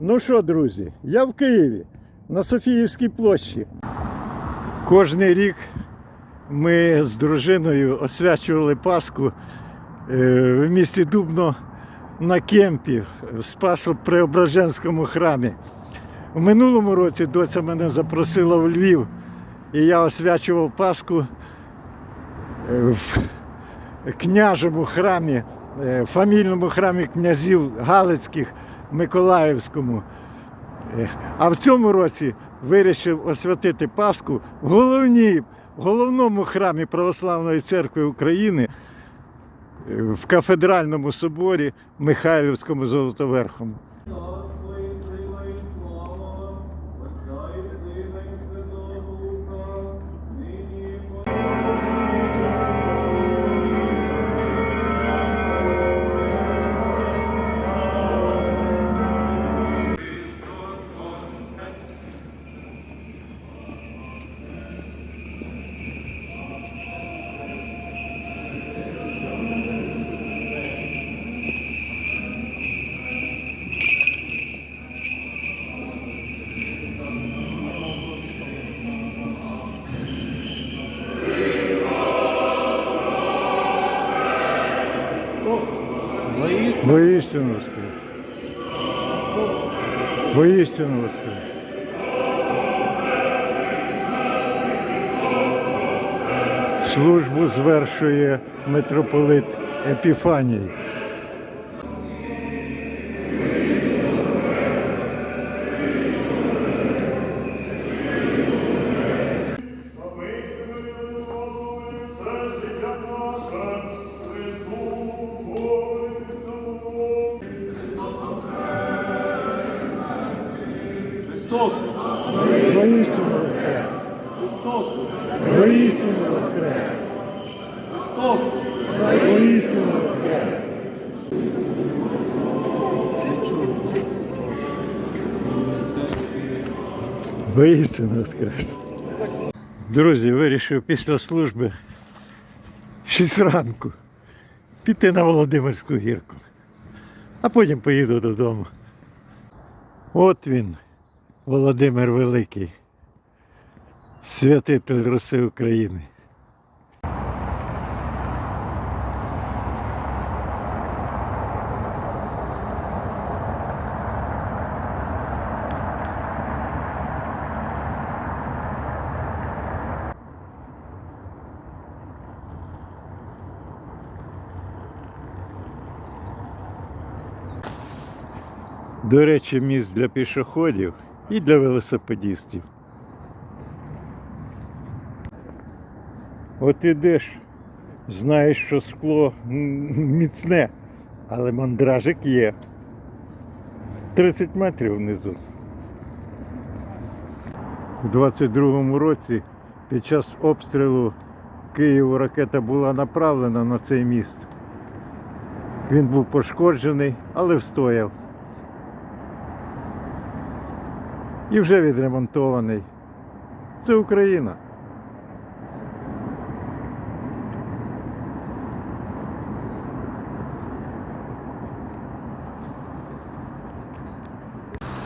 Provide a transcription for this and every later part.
Ну що, друзі, я в Києві на Софіївській площі. Кожний рік ми з дружиною освячували Пасху е, в місті Дубно на кемпі в Спасо-Преображенському храмі. У минулому році доця мене запросила в Львів, і я освячував Пасху е, в княжому храмі, е, фамільному храмі князів Галицьких Миколаївському. Е, А в цьому році вирішив освятити Пасху в головній, в головному храмі Православної церкви України е, в кафедральному соборі Михайлівському Золотоверхому. Воістину воскрес. Воистину воскрес. Службу звершує митрополит Епіфаній. Воістину воскрес. Христос! Воістину воскрес. Христос! Воістину воскрес. Воістину воскрес. Друзі, вирішив після служби 6 ранку піти на Володимирську гірку, а потім поїду додому. От він, Володимир Великий, святитель Руси України. До речі, міст для пішоходів і для велосипедистів. От ідеш, знаєш, що скло міцне, але мандражик є. 30 метрів внизу. У 22-му році під час обстрілу Києву ракета була направлена на цей міст. Він був пошкоджений, але встояв. і вже відремонтований. Це Україна.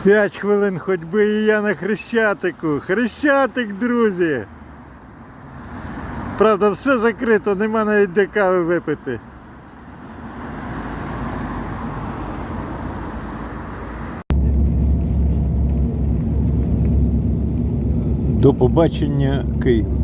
П'ять хвилин ходьби і я на Хрещатику. Хрещатик, друзі. Правда, все закрито, нема навіть де кави випити. До побачення, Київ.